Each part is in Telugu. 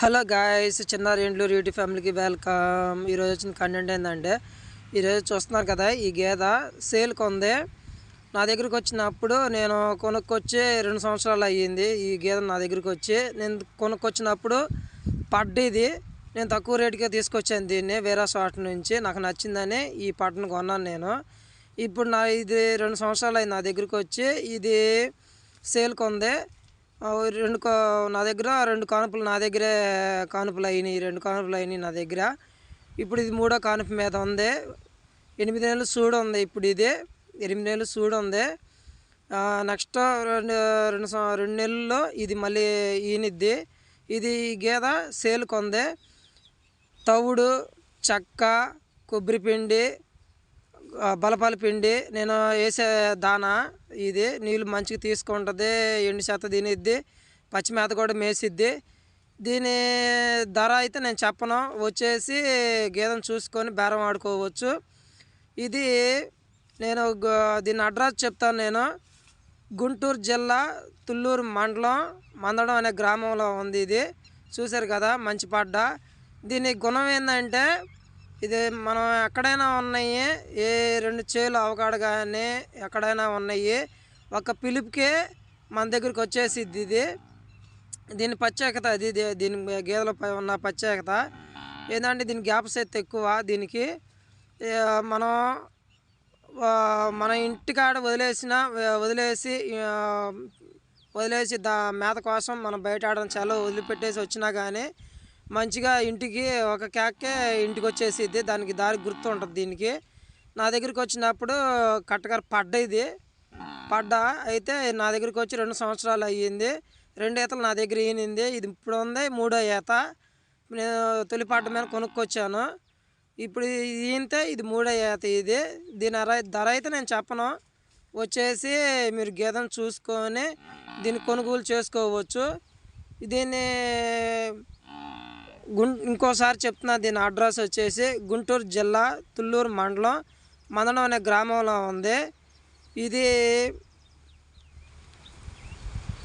హలో గాయస్ చిన్నారేండ్లు రీటి ఫ్యామిలీకి వెల్కమ్ ఈరోజు వచ్చిన కంటెంట్ ఏంటంటే ఈరోజు చూస్తున్నారు కదా ఈ గేదె సేల్కి ఉంది నా దగ్గరికి వచ్చినప్పుడు నేను కొనుక్కొచ్చి రెండు సంవత్సరాలు అయ్యింది ఈ గేదె నా దగ్గరికి వచ్చి. నేను కొనుక్కొచ్చినప్పుడు పడ్డది నేను తక్కువ రేటుకే తీసుకొచ్చాను దీన్ని వేరే చోట నుంచి. నాకు నచ్చిందని ఈ పట్టును కొన్నాను నేను. ఇప్పుడు నా ఇది రెండు సంవత్సరాలు అయింది నా దగ్గరికి వచ్చి. ఇది సేల్కి ఉంది రెండు నా దగ్గర రెండు కానుపులు నా దగ్గరే కానుపులు అయినాయి రెండు కానుపులు అయినాయి నా దగ్గర. ఇప్పుడు ఇది మూడో కానుపు మీద ఉంది. ఎనిమిది నెలలు సూడు ఉంది ఇప్పుడు ఇది. ఎనిమిది నెలలు సూడు ఉంది. నెక్స్ట్ రెండు రెండు రెండు నెలల్లో ఇది మళ్ళీ ఈనిద్ది. ఇది ఈ గేదె ఉంది తవుడు చెక్క కొబ్బరిపిండి బలపాల పిండి నేను వేసే దానా ఇది నీళ్ళు మంచిగా తీసుకుంటుంది ఎండు శాతం తినిద్ది పచ్చి మేత కూడా మేసిద్ది. దీని ధర అయితే నేను చెప్పను వచ్చేసి గేదెను చూసుకొని బేరం ఆడుకోవచ్చు. ఇది నేను దీని అడ్రస్ చెప్తాను నేను. గుంటూరు జిల్లా తుళ్ళూరు మండలం మందడం అనే గ్రామంలో ఉంది ఇది. చూశారు కదా మంచి పడ్డ. దీని గుణం ఏంటంటే ఇది మనం ఎక్కడైనా ఉన్నాయి ఏ రెండు చేలు అవకాడ కానీ ఎక్కడైనా ఉన్నాయి ఒక పిలుపుకే మన దగ్గరికి వచ్చేసిద్ది ఇది. దీని ప్రత్యేకత అది దీని గేదెలపై ఉన్న ప్రత్యేకత. ఏంటంటే దీని గ్యాప్ సెత్ ఎక్కువ దీనికి. మనం మన ఇంటికాడ వదిలేసిన వదిలేసి వదిలేసి దా మేత కోసం మనం బయట ఆడడం చాలా వదిలిపెట్టేసి వచ్చినా కానీ మంచిగా ఇంటికి ఒక క్యాక్కే ఇంటికి వచ్చేసిద్ది దానికి దారి గుర్తు ఉంటుంది దీనికి. నా దగ్గరికి వచ్చినప్పుడు కట్టగారు పడ్డ ఇది పడ్డ. అయితే నా దగ్గరికి వచ్చి రెండు సంవత్సరాలు అయ్యింది. రెండు ఈతలు నా దగ్గర ఈనింది. ఇది ఇప్పుడు ఉంది. మూడో ఈత. నేను తొలి పడ్డ మీద కొనుక్కొచ్చాను. ఇప్పుడు ఈనితే ఇది మూడో ఈత ఇది. దీని ధర ధర అయితే నేను చెప్పను. వచ్చేసి మీరు గీతను చూసుకొని దీన్ని కొనుగోలు చేసుకోవచ్చు. దీన్ని గుం ఇంకోసారి చెప్తున్నా దీని అడ్రస్ వచ్చేసి గుంటూరు జిల్లా తుళ్ళూరు మండలం మందడం అనే గ్రామంలో ఉంది. ఇది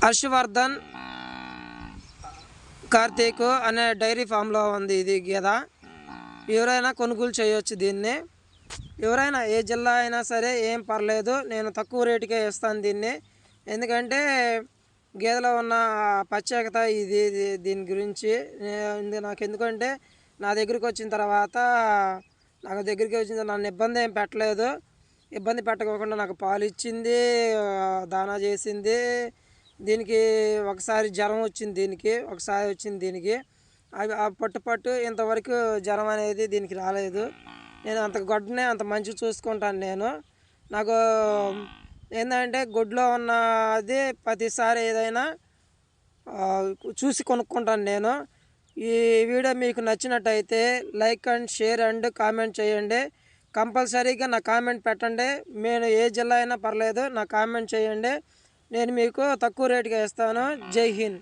హర్షవర్ధన్ కార్తీక్ అనే డైరీ ఫామ్లో ఉంది ఇది గీద. ఎవరైనా కొనుగోలు చేయొచ్చు దీన్ని. ఎవరైనా ఏ జిల్లా అయినా సరే ఏం పర్లేదు నేను తక్కువ రేటుకే ఇస్తాను దీన్ని. ఎందుకంటే గేదెలో ఉన్న ప్రత్యేకత ఇది దీని గురించి. నాకు ఎందుకంటే నా దగ్గరికి వచ్చిన తర్వాత నాకు దగ్గరికి వచ్చిన తర్వాత నన్ను ఇబ్బంది ఏం పెట్టలేదు. ఇబ్బంది పెట్టకోకుండా నాకు పాలు ఇచ్చింది దానా చేసింది. దీనికి ఒకసారి జ్వరం వచ్చింది దీనికి ఒకసారి వచ్చింది దీనికి. అవి ఆ పట్టు పట్టు ఇంతవరకు జ్వరం అనేది దీనికి రాలేదు. నేను అంత గొడ్డనే అంత మంచి చూసుకుంటాను నేను. నాకు ఏంటంటే గుడ్లో ఉన్న అది ప్రతిసారి ఏదైనా చూసి కొనుక్కుంటాను నేను. ఈ వీడియో మీకు నచ్చినట్టయితే like and share and comment చేయండి. కంపల్సరీగా నా కామెంట్ పెట్టండి. నేను ఏ జిల్లా అయినా పర్లేదు నా కామెంట్ చేయండి. నేను మీకు తక్కువ రేటుగా ఇస్తాను. జై హింద్.